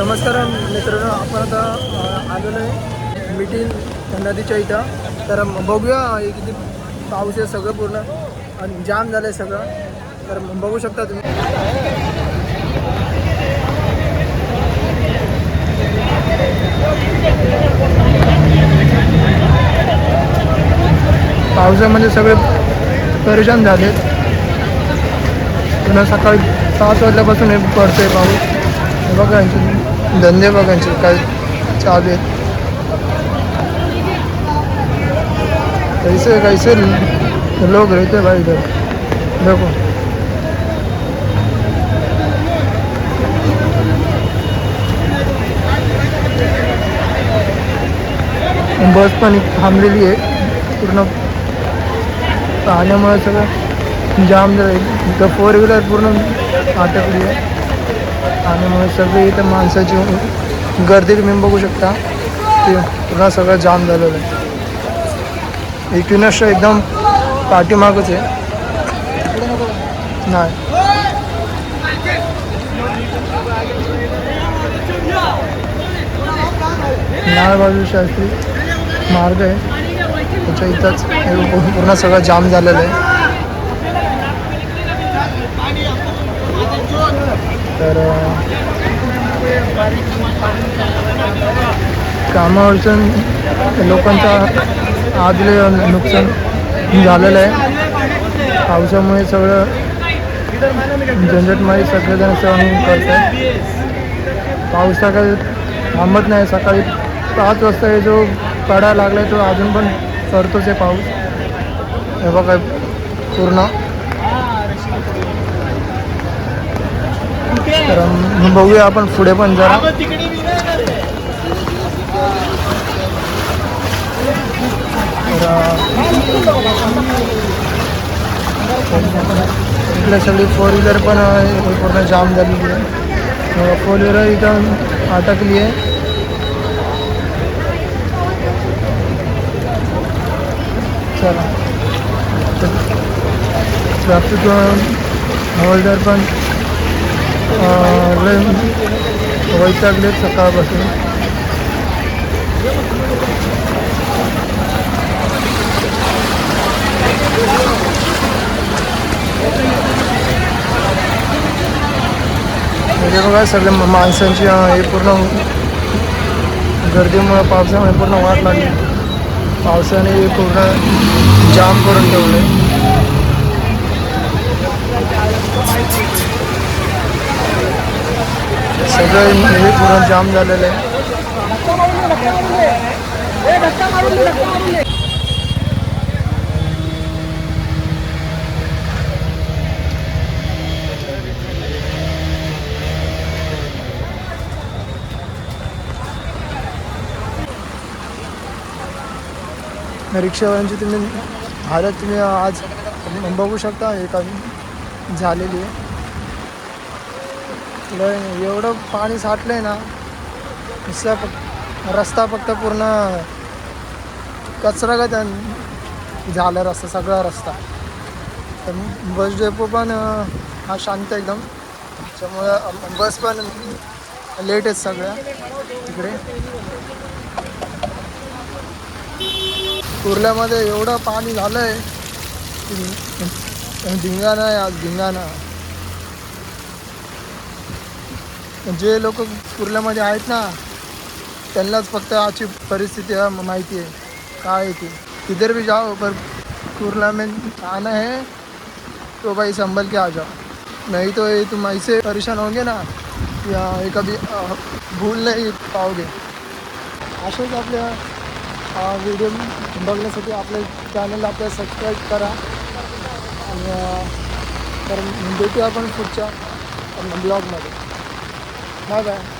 नमस्कार मित्रांनो आपण आता आलेलो आहे मिटिंग नदीच्या इथं. तर बघूया किती पाऊस आहे सगळं पूर्ण. आणि जाम झालं आहे सगळं. तर बघू शकता तुम्ही. पावसामध्ये सगळे परेशान झाले पुन्हा सकाळी पाच वाजल्यापासून हे पडतोय पाऊस. बघा धंदे बघा काय चालू आहेत. कैसे कैसे लोग रहते भाई इधर देखो बस पण थांबलेली आहे. पूर्ण पाण्यामुळे सगळं जाम झालं इथं फोर व्हीलर पूर्ण आटकली आहे. पाण्यामुळे सगळे इथं माणसाची गर्दी तुम्ही बघू शकता. ते पूर्ण सगळं जाम झालेलं आहे. एकविनाश एकदम पाठीमागच आहे. नाही. नाळ बाजू शास्त्री मार्ग आहे. त्याच्या इथंच हे पूर्ण सगळं जाम झालेलं आहे. तर कामावरचं लोकांचा आदले नुकसान झालेलं आहे. पावसामुळे सगळं झंझटमारी सगळेजण सहन करतात पाऊस सकाळी थांबत नाही. सकाळी पाच वाजता हे जो पडा लागला तो अजून पण पडतोच आहे पाऊस. हे बघा पूर्ण. तर बघूया आपण पुढे पण जरा. इकडे सगळी फोर व्हीलर पण पूर्ण जाम झालेली आहे. फोर व्हीलर इथं अटकली आहे. चला. ट्रॅफिक हवालदार पण लय वैतागलेत सकाळपासून. म्हणजे बघा सगळे माणसांची हे पूर्ण गर्दीमुळे पावसामुळे पूर्ण वाट लागली. पावसाने पूर्ण जाम करून ठेवले. सगळं हे पूर्ण जाम झालेलं. आहे रिक्षावाल्यांची तुम्ही हालत तुम्ही आज बघू शकता एका झालेली आहे. लय एवढं पाणी साठलं आहे ना नुसता फक्त रस्ता फक्त पूर्ण कचरा का झाला रस्ता सगळा रस्ता. तर बस डेपो पण हा शांत एकदम. त्यामुळं बस पण लेट आहेत सगळ्या. तिकडे कुर्ल्यामध्ये एवढं पाणी झालं आहे धिंगाणा आहे आज धिंगाणा. जे लोक कुर्ल्यामध्ये आहेत ना त्यांनाच फक्त आजची परिस्थिती माहिती आहे. काय आहे ती? किधर भी जाओ पर कुर्ला में आना है तो भाई संभल के आ जाओ. नहीं तो ये तुम ऐसे परेशान होंगे ना या ये कभी भूल नहीं पाओगे. असेच आपल्या व्हिडिओ बघण्यासाठी आपल्या चॅनलला आपल्या सबस्क्राईब करा. आणि तर भेटूया आपण पुढच्या ब्लॉगमध्ये Bye bye.